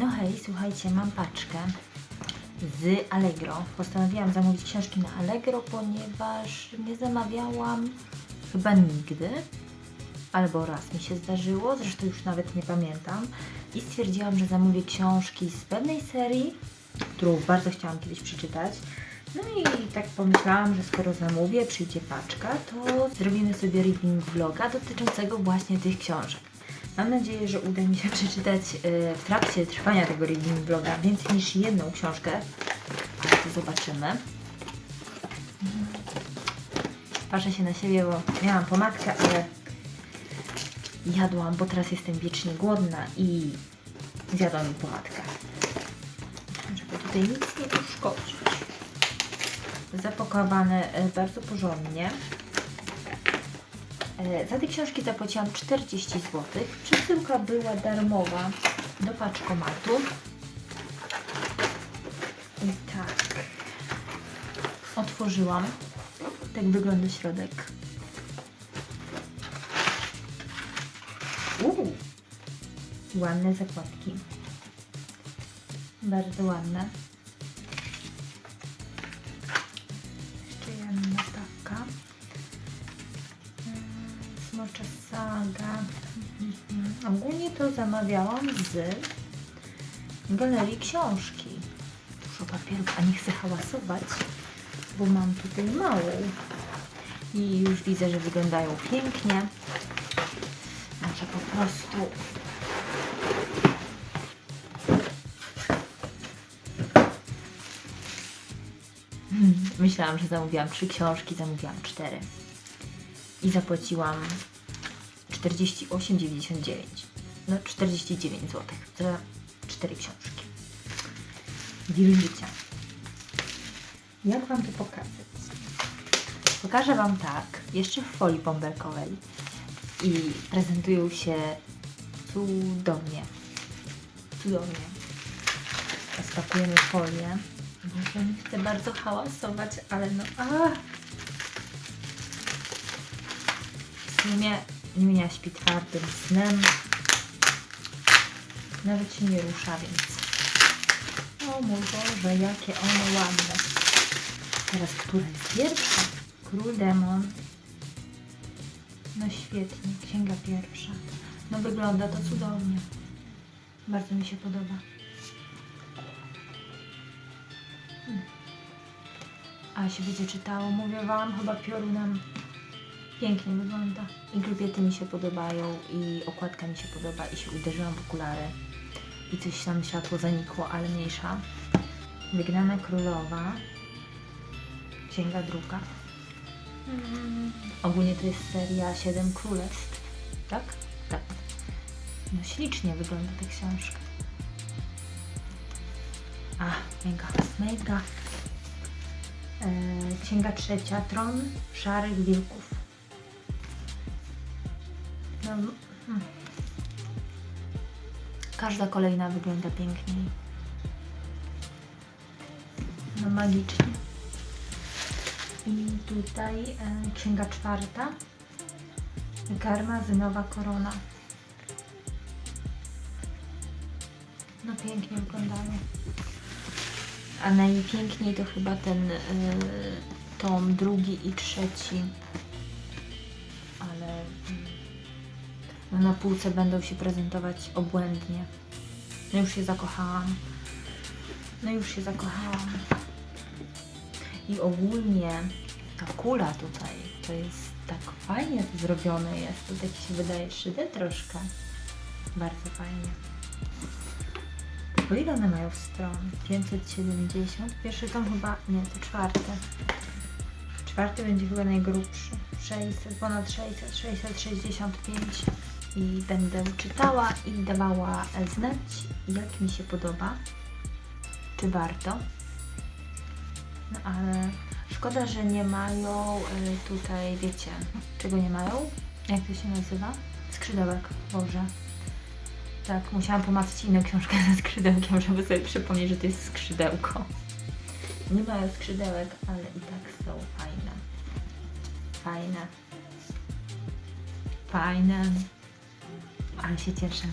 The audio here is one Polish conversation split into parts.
No hej, słuchajcie, mam paczkę z Allegro. Postanowiłam zamówić książki na Allegro, ponieważ nie zamawiałam chyba nigdy. Albo raz mi się zdarzyło, zresztą już nawet nie pamiętam. I stwierdziłam, że zamówię książki z pewnej serii, którą bardzo chciałam kiedyś przeczytać. No i tak pomyślałam, że skoro zamówię, przyjdzie paczka, to zrobimy sobie reading vloga dotyczącego właśnie tych książek. Mam nadzieję, że uda mi się przeczytać e, w trakcie trwania tego reading vloga więcej niż jedną książkę, ale to zobaczymy. Patrzę się na siebie, bo miałam pomadkę, ale jadłam, bo teraz jestem wiecznie głodna i zjadłam mi pomadkę. Żeby tutaj nic nie uszkodzić. Zapakowane e, bardzo porządnie. E, Za te książki zapłaciłam 40 zł. Przesyłka była darmowa do paczkomatu. I tak. Otworzyłam. Tak wygląda środek. Uuu. Ładne zakładki. Bardzo ładne. Saga. Ogólnie to zamawiałam z galerii książki. Dużo papierów, a nie chcę hałasować, bo mam tutaj małą. I już widzę, że wyglądają pięknie. Może po prostu Hmm, Myślałam, że zamówiłam trzy książki, zamówiłam cztery. I zapłaciłam 48,99. No 49 zł za cztery książki. Deal życia. Jak Wam to pokazać? Pokażę Wam tak, jeszcze w folii bąbelkowej i prezentują się cudownie. Cudownie. Rozpakujemy folię. Może nie chcę bardzo hałasować, ale no a. W sumie Niunia śpi twardym snem. Nawet się nie rusza, więc... O mój Boże, jakie one ładne. Teraz która jest pierwsza? Król Demon. No świetnie, księga pierwsza. No wygląda to cudownie. Bardzo mi się podoba. Hmm. A się będzie czytało, mówię Wam, chyba piorunem pięknie wygląda. I glubiety mi się podobają, i okładka mi się podoba, i się uderzyłam w okulary. I coś tam światło zanikło, ale mniejsza. Wygnana Królowa. Księga druga. Mm. Ogólnie to jest seria Siedem Królestw, tak? Tak. No ślicznie wygląda ta książka. A, mega, mega. E, księga trzecia, Tron Szarych Wilków. No, mm. Każda kolejna wygląda piękniej. No magicznie. I tutaj e, księga czwarta. Karmazynowa korona. No pięknie wyglądają. A najpiękniej to chyba ten y, tom drugi i trzeci. Na półce będą się prezentować obłędnie. No już się zakochałam. No już się zakochałam. I ogólnie ta kula tutaj to jest tak fajnie zrobione jest. To tak się wydaje 3D troszkę. Bardzo fajnie. Bo ile one mają stron? 570. Pierwszy tom chyba, nie, to czwarty. Czwarty będzie chyba najgrubszy. 600, ponad 600, 665. I będę czytała i dawała znać, jak mi się podoba. Czy warto. No ale szkoda, że nie mają y, tutaj, wiecie, czego nie mają? Jak to się nazywa? Skrzydełek, Boże. Tak, musiałam pomacać inną książkę ze skrzydełkiem, żeby sobie przypomnieć, że to jest skrzydełko. Nie mają skrzydełek, ale i tak są fajne. Fajne. Fajne. Ale się cieszę.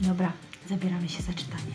Dobra, zabieramy się za czytanie.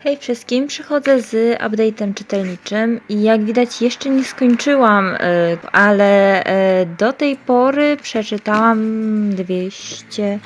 Hej wszystkim, przychodzę z update'em czytelniczym i jak widać jeszcze nie skończyłam, y, ale y, do tej pory przeczytałam 200,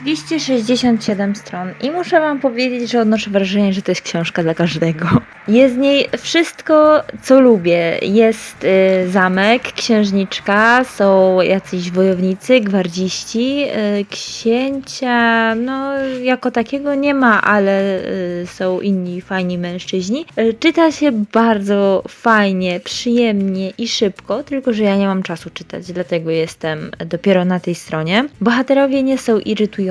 y, 267 stron i muszę wam powiedzieć, że odnoszę wrażenie, że to jest książka dla każdego. Jest w niej wszystko, co lubię. Jest y, zamek, księżniczka, są jacyś wojownicy, gwardziści, y, księcia, no jako takiego nie ma, ale y, są inni fajni mężczyźni. Y, czyta się bardzo fajnie, przyjemnie i szybko, tylko że ja nie mam czasu czytać, dlatego jestem dopiero na tej stronie. Bohaterowie nie są irytujący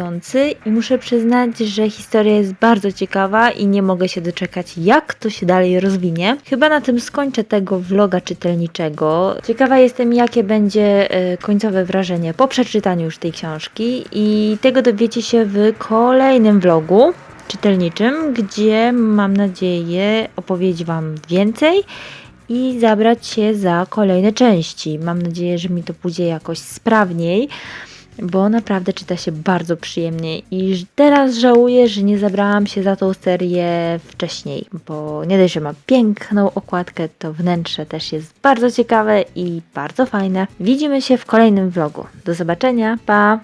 i muszę przyznać, że historia jest bardzo ciekawa i nie mogę się doczekać, jak to się dalej rozwinie. Chyba na tym skończę tego vloga czytelniczego. Ciekawa jestem, jakie będzie e, końcowe wrażenie po przeczytaniu już tej książki i tego dowiecie się w kolejnym vlogu czytelniczym, gdzie mam nadzieję opowiedzieć Wam więcej i zabrać się za kolejne części. Mam nadzieję, że mi to pójdzie jakoś sprawniej, bo naprawdę czyta się bardzo przyjemnie i teraz żałuję, że nie zabrałam się za tą serię wcześniej, bo nie dość, że ma piękną okładkę, to wnętrze też jest bardzo ciekawe i bardzo fajne. Widzimy się w kolejnym vlogu. Do zobaczenia, pa!